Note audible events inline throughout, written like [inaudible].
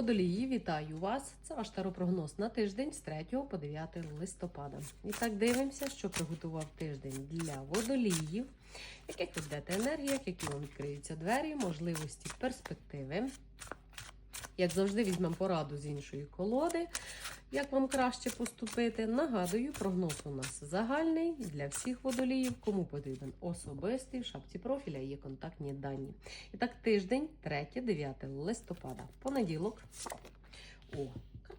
Водолії, вітаю вас! Це ваш таропрогноз на тиждень з 3 по 9 листопада. І так дивимося, що приготував тиждень для водоліїв, яких ви будете енергіях, які вам відкриються двері, можливості, перспективи. Як завжди, візьмемо пораду з іншої колоди, як вам краще поступити. Нагадую, прогноз у нас загальний для всіх водоліїв, кому потрібен особистий в шапці профіля є контактні дані. І так, тиждень, 3-9 листопада, понеділок. О,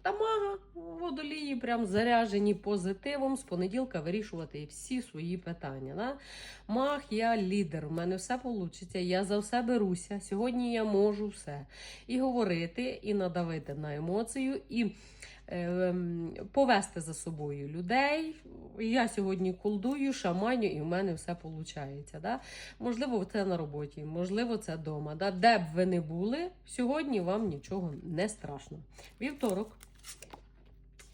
карта мага, водолії прям заряжені позитивом. З понеділка вирішувати всі свої питання. Да? Маг, я лідер, в мене все вийде, я за все беруся. Сьогодні я можу все. І говорити, і надавити на емоцію, і е, повести за собою людей. Я сьогодні колдую, шаманю, і в мене все виходить. Да? Можливо, це на роботі, можливо, це вдома. Да? Де б ви не були, сьогодні вам нічого не страшно. Вівторок.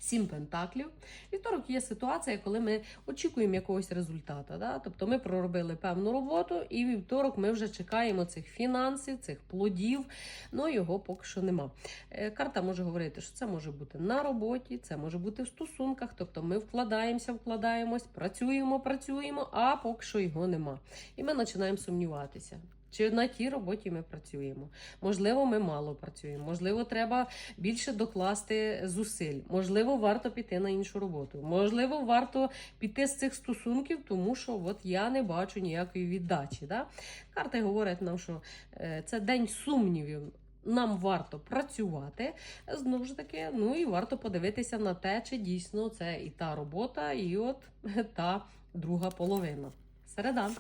Сім пентаклів. Вівторок є ситуація, коли ми очікуємо якогось результату. Да? Тобто ми проробили певну роботу, і вівторок ми вже чекаємо цих фінансів, цих плодів, але його поки що нема. Е, Карта може говорити, що це може бути на роботі, це може бути в стосунках. Тобто ми вкладаємося, вкладаємось, працюємо, працюємо, а поки що його нема. І ми починаємо сумніватися. Чи на тій роботі ми працюємо? Можливо, ми мало працюємо. Можливо, треба більше докласти зусиль. Можливо, варто піти на іншу роботу. Можливо, варто піти з цих стосунків, тому що от я не бачу ніякої віддачі. Да? Карти говорять нам, що е, це день сумнівів. Нам варто працювати знову ж таки. Ну і варто подивитися на те, чи дійсно це і та робота, і от [laughs] та друга половина. Середа.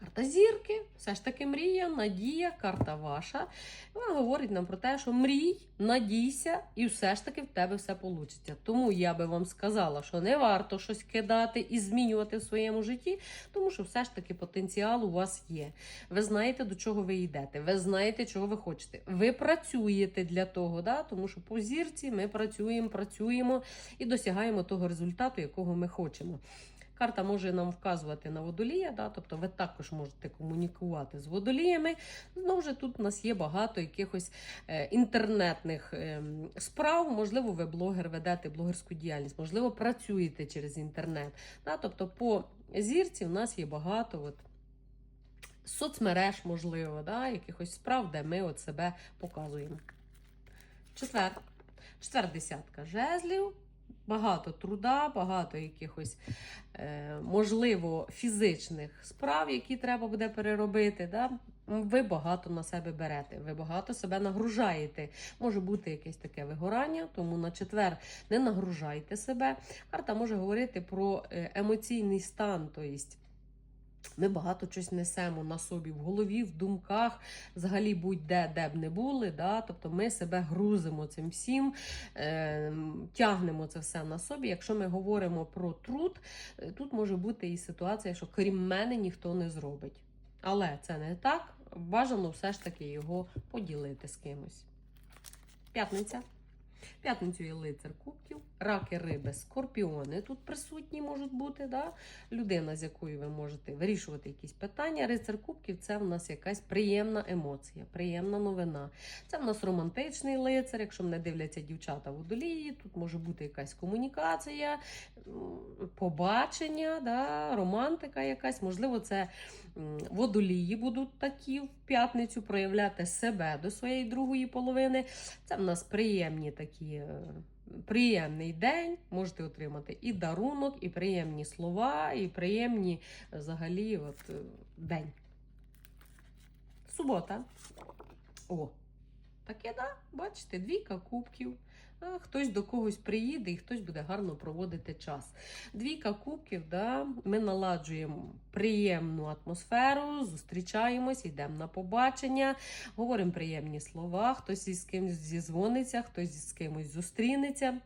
Карта зірки, все ж таки мрія, надія, карта ваша. Вона говорить нам про те, що мрій, надійся, і все ж таки в тебе все вийде. Тому я би вам сказала, що не варто щось кидати і змінювати в своєму житті, тому що все ж таки потенціал у вас є. Ви знаєте, до чого ви йдете, ви знаєте, чого ви хочете. Ви працюєте для того, да? тому що по зірці ми працюємо, працюємо і досягаємо того результату, якого ми хочемо. Карта може нам вказувати на водолія, да? тобто ви також можете комунікувати з водоліями. Знову ж тут у нас є багато якихось е, інтернетних е, справ. Можливо, ви блогер ведете блогерську діяльність, можливо, працюєте через інтернет. Да? Тобто, по зірці у нас є багато. От, Соцмереж, можливо, да, якихось справ, де ми от себе показуємо. Четвер. Четвер десятка жезлів. Багато труда, багато якихось, е, можливо, фізичних справ, які треба буде переробити. Да? Ви багато на себе берете, ви багато себе нагружаєте. Може бути якесь таке вигорання, тому на четвер не нагружайте себе. Карта може говорити про е, емоційний стан. тобто ми багато щось несемо на собі в голові, в думках, взагалі будь-де, де б не були. Да? Тобто ми себе грузимо цим всім, е, тягнемо це все на собі. Якщо ми говоримо про труд, е, тут може бути і ситуація, що крім мене ніхто не зробить. Але це не так. Бажано все ж таки його поділити з кимось. П'ятниця. П'ятницю є лицар кубків, раки, риби, скорпіони тут присутні можуть бути. Да? Людина, з якою ви можете вирішувати якісь питання. Рицар кубків це в нас якась приємна емоція, приємна новина. Це в нас романтичний лицар. Якщо мене дивляться дівчата водолії, тут може бути якась комунікація, побачення, да? романтика якась. Можливо, це водолії будуть такі в п'ятницю проявляти себе до своєї другої половини. Це в нас приємні такі. Е, Приємний день, можете отримати і дарунок, і приємні слова, і приємні взагалі от, е, день. Субота. О, таке, да, бачите, двійка кубків. А, Хтось до когось приїде і хтось буде гарно проводити час. Двійка кубків, да, ми наладжуємо приємну атмосферу, зустрічаємось, йдемо на побачення, говоримо приємні слова, хтось із кимось зізвониться, хтось з кимось зустрінеться.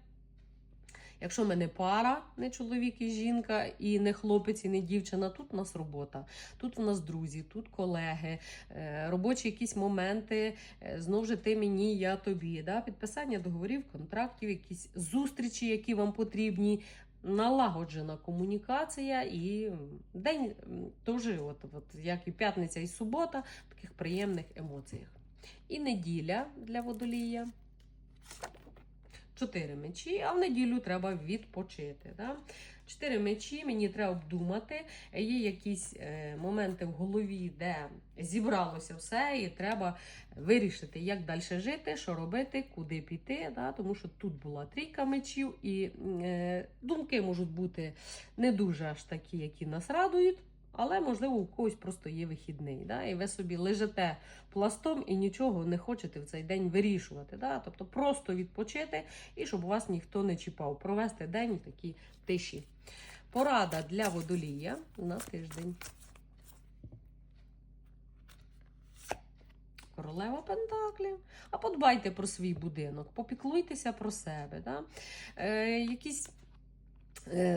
Якщо ми не пара, не чоловік і жінка, і не хлопець, і не дівчина, тут у нас робота, тут у нас друзі, тут колеги, е, робочі якісь моменти, е, знову ж ти мені, я тобі. Да? Підписання договорів, контрактів, якісь зустрічі, які вам потрібні. Налагоджена комунікація і день теж, от, от, як і п'ятниця, і субота, в таких приємних емоціях. І неділя для водолія. Чотири мечі, а в неділю треба відпочити. Да? Чотири мечі, мені треба обдумати. Є якісь е, моменти в голові, де зібралося все, і треба вирішити, як далі жити, що робити, куди піти. Да? Тому що тут була трійка мечів, і е, думки можуть бути не дуже аж такі, які нас радують. Але, можливо, у когось просто є вихідний, да? і ви собі лежите пластом і нічого не хочете в цей день вирішувати. Да? Тобто просто відпочити і щоб вас ніхто не чіпав. Провести день в такій тиші. Порада для водолія на тиждень. Королева Пентаклів. А подбайте про свій будинок, попіклуйтеся про себе. Да? Е, якісь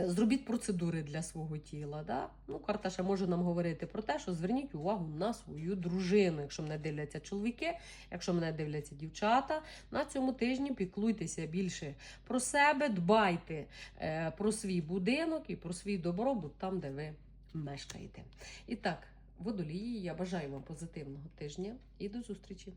Зробіть процедури для свого тіла. Да? Ну, карта ще може нам говорити про те, що зверніть увагу на свою дружину. Якщо мене дивляться чоловіки, якщо мене дивляться дівчата, на цьому тижні піклуйтеся більше про себе, дбайте е, про свій будинок і про свій добробут там, де ви мешкаєте. І так, водолії, я бажаю вам позитивного тижня і до зустрічі!